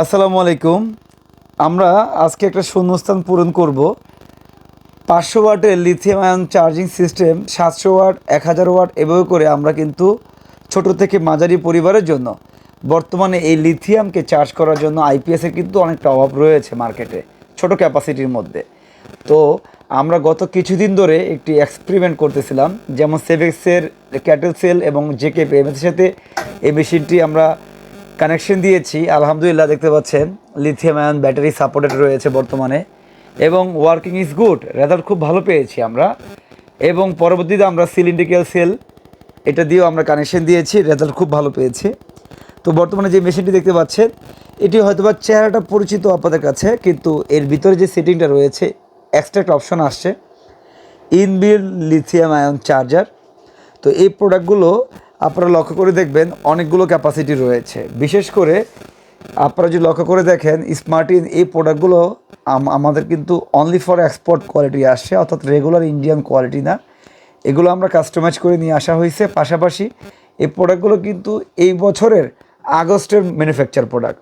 আসসালামু আলাইকুম। আমরা আজকে একটা শূন্যস্থান পূরণ করব। পাঁচশো ওয়াটের লিথিয়াম আয়ন চার্জিং সিস্টেম সাতশো ওয়াট, এক হাজার ওয়াট, এভাবে করে আমরা কিন্তু ছোট থেকে মাঝারি পরিবারের জন্য, বর্তমানে এই লিথিয়ামকে চার্জ করার জন্য আইপিএসের কিন্তু অনেকটা অভাব রয়েছে মার্কেটে ছোট ক্যাপাসিটির মধ্যে। তো আমরা গত কিছুদিন ধরে একটি এক্সপেরিমেন্ট করতেছিলাম, যেমন সেভেক্সের ক্যাটেল সেল এবং জেকে পেমেন্টের সাথে এই মেশিনটি আমরা কানেকশন দিয়েছি। আলহামদুলিল্লাহ দেখতে পাচ্ছেন লিথিয়াম আয়ন ব্যাটারি সাপোর্টেড রয়েছে বর্তমানে, এবং ওয়ার্কিং ইজ গুড রেজাল্ট খুব ভালো পেয়েছি আমরা, এবং পরবর্তীতে আমরা সিলিন্ড্রিক্যাল সেল এটা দিয়েও আমরা কানেকশন দিয়েছি রেজাল্ট খুব ভালো পেয়েছি। তো বর্তমানে যে মেশিনটি দেখতে পাচ্ছেন, এটি হয়তোবা চেহারাটা পরিচিত আপনাদের কাছে, কিন্তু এর ভিতরে যে সেটিংটা রয়েছে এক্সট্রা একটা অপশন আসছে। ইনবিল লিথিয়াম আয়ন চার্জার তো এই প্রোডাক্টগুলো আপনারা লক্ষ্য করে দেখবেন অনেকগুলো ক্যাপাসিটি রয়েছে। বিশেষ করে আপনারা যদি লক্ষ্য করে দেখেন স্মার্টিন এই প্রোডাক্টগুলো আম- আমাদের কিন্তু অনলি ফর এক্সপোর্ট কোয়ালিটি আসছে অর্থাৎ রেগুলার ইন্ডিয়ান কোয়ালিটি না। এগুলো আমরা কাস্টমাইজ করে নিয়ে আসা হয়েছে। পাশাপাশি এই প্রোডাক্টগুলো কিন্তু এই বছরের আগস্টের ম্যানুফ্যাকচার প্রোডাক্ট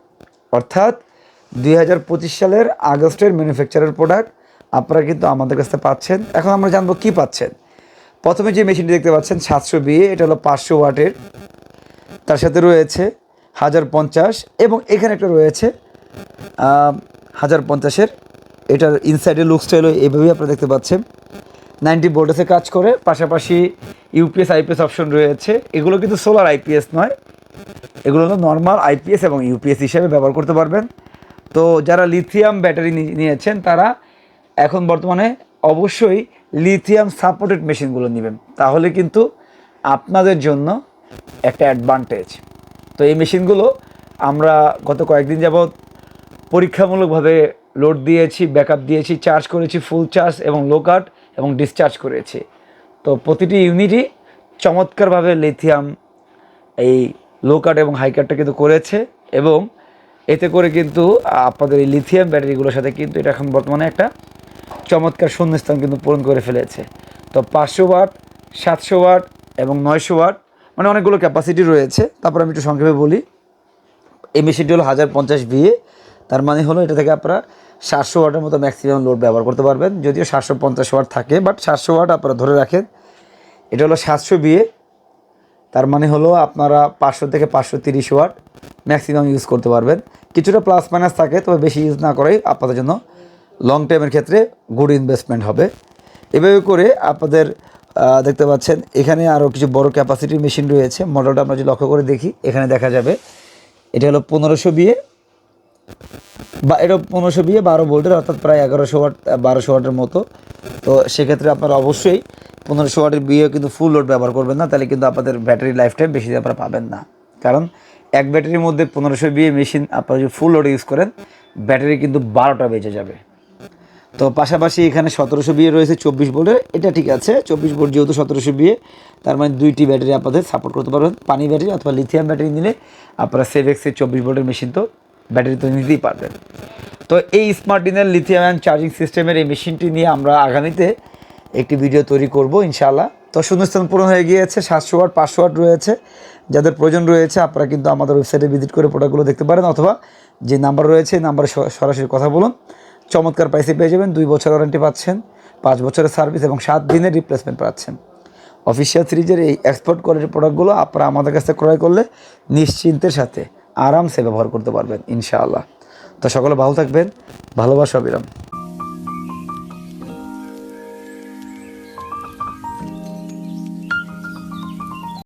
অর্থাৎ দুই হাজার পঁচিশ সালের আগস্টের ম্যানুফ্যাকচারের প্রোডাক্ট আপনারা কিন্তু আমাদের কাছে পাচ্ছেন। এখন আমরা জানব কী পাচ্ছেন। প্রথমে যে মেশিনটি দেখতে পাচ্ছেন, সাতশো বিয়ে এটা হলো পাঁচশো ওয়াটের। তার সাথে রয়েছে হাজার পঞ্চাশ এবং এখানে একটা রয়েছে হাজার পঞ্চাশের। এটার ইনসাইডের লুক স্টাইল এইভাবেই আপনারা দেখতে পাচ্ছেন। নাইনটি ভোল্টেজে কাজ করে, পাশাপাশি ইউপিএস আইপিএস অপশন রয়েছে। এগুলো কিন্তু সোলার আইপিএস নয়, এগুলো হলো নর্মাল আইপিএস এবং ইউপিএস হিসেবে ব্যবহার করতে পারবেন। তো যারা লিথিয়াম ব্যাটারি নিয়েছেন, তারা এখন বর্তমানে অবশ্যই লিথিয়াম সাপোর্টেড মেশিনগুলো নেবেন। তাহলে কিন্তু আপনাদের জন্য একটা অ্যাডভান্টেজ তো এই মেশিনগুলো আমরা গত কয়েকদিন যাবৎ পরীক্ষামূলকভাবে লোড দিয়েছি ব্যাকআপ দিয়েছি চার্জ করেছি ফুল চার্জ এবং লো কাট এবং ডিসচার্জ করেছি। তো প্রতিটি ইউনিটই চমৎকারভাবে লিথিয়াম এই লো কাট এবং হাই কাটটা কিন্তু করেছে এবং এতে করে কিন্তু আপনাদের এই লিথিয়াম ব্যাটারিগুলোর সাথে কিন্তু এটা এখন বর্তমানে একটা চমৎকার শূন্যস্থান কিন্তু পূরণ করে ফেলেছে। তো পাঁচশো ওয়াট, সাতশো ওয়াট এবং নয়শো ওয়াট মানে অনেকগুলো ক্যাপাসিটি রয়েছে। তারপর আমি একটু সংক্ষেপে বলি। এই মেশিনটি হলো হাজার পঞ্চাশ বিয়ে তার মানে হলো এটা থেকে আপনারা সাতশো ওয়াটের মতো ম্যাক্সিমাম লোড ব্যবহার করতে পারবেন। যদিও সাতশো পঞ্চাশ ওয়াট থাকে বাট সাতশো ওয়াট আপনারা ধরে রাখেন। এটা হলো সাতশো বিয়ে তার মানে হলো আপনারা পাঁচশো থেকে পাঁচশো তিরিশ ওয়াট ম্যাক্সিমাম ইউজ করতে পারবেন। কিছুটা প্লাস মাইনাস থাকে, তবে বেশি ইউজ না করেই আপনাদের জন্য লং টাইমের ক্ষেত্রে গুড ইনভেস্টমেন্ট হবে। এভাবে করে আপনাদের দেখতে পাচ্ছেন, এখানে আরও কিছু বড় ক্যাপাসিটির মেশিন রয়েছে। মডেলটা আমরা যদি লক্ষ্য করে দেখি, এখানে দেখা যাবে, এটা হলো পনেরোশো বিয়ে বা এটা পনেরোশো বিয়ে বারো ভোল্টের অর্থাৎ প্রায় এগারোশো ওয়াট বারোশো ওয়াটের মতো। তো সেক্ষেত্রে আপনারা অবশ্যই পনেরোশো ওয়াটের বিয়ে কিন্তু ফুল লোড ব্যবহার করবেন না, তাহলে কিন্তু আপনাদের ব্যাটারি লাইফ টাইম বেশি আপনারা পাবেন না। কারণ এক ব্যাটারির মধ্যে পনেরোশো বিয়ে মেশিন আপনারা যদি ফুল লোড ইউজ করেন ব্যাটারি কিন্তু বারোটা বেজে যাবে। তো পাশাপাশি এখানে সতেরোশো বিয়ে রয়েছে, চব্বিশ ভোল্টের এটা ঠিক আছে, চব্বিশ ভোল্ট যেহেতু সতেরোশো বিয়ে, তার মানে দুইটি ব্যাটারি আপনাদের সাপোর্ট করতে পারবেন। পানি ব্যাটারি অথবা লিথিয়াম ব্যাটারি নিলে আপনারা সেভ সেভেক্সের চব্বিশ ভোল্টের মেশিন তো ব্যাটারি তো নিতেই পারবেন। তো এই স্মার্ট ডিনের লিথিয়াম অ্যান্ড চার্জিং সিস্টেমের এই মেশিনটি নিয়ে আমরা আগামীতে একটি ভিডিও তৈরি করব, ইনশাআল্লাহ। তো শূন্যস্থান পূরণ হয়ে গিয়েছে, সাতশো ওয়াট, পাঁচশো ওয়াট রয়েছে। যাদের প্রয়োজন রয়েছে, আপনারা কিন্তু আমাদের ওয়েবসাইটে ভিজিট করে প্রোডাক্টগুলো দেখতে পারেন, অথবা যে নাম্বার রয়েছে, এই নাম্বারে সরাসরি কথা বলুন। চমৎকার প্রাইসে পেয়ে যাবেন, দুই বছর ওয়ারেন্টি পাচ্ছেন, পাঁচ বছরের সার্ভিস এবং সাত দিনের রিপ্লেসমেন্ট পাচ্ছেন। অফিসিয়াল সিরিজের এই এক্সপোর্ট কোয়ালিটির প্রোডাক্টগুলো আপনারা আমাদের কাছে ক্রয় করলে নিশ্চিন্তের সাথে আরামসে ব্যবহার করতে পারবেন, ইনশাআল্লাহ। তো সকলে ভালো থাকবেন, ভালোবাসা অবিরাম।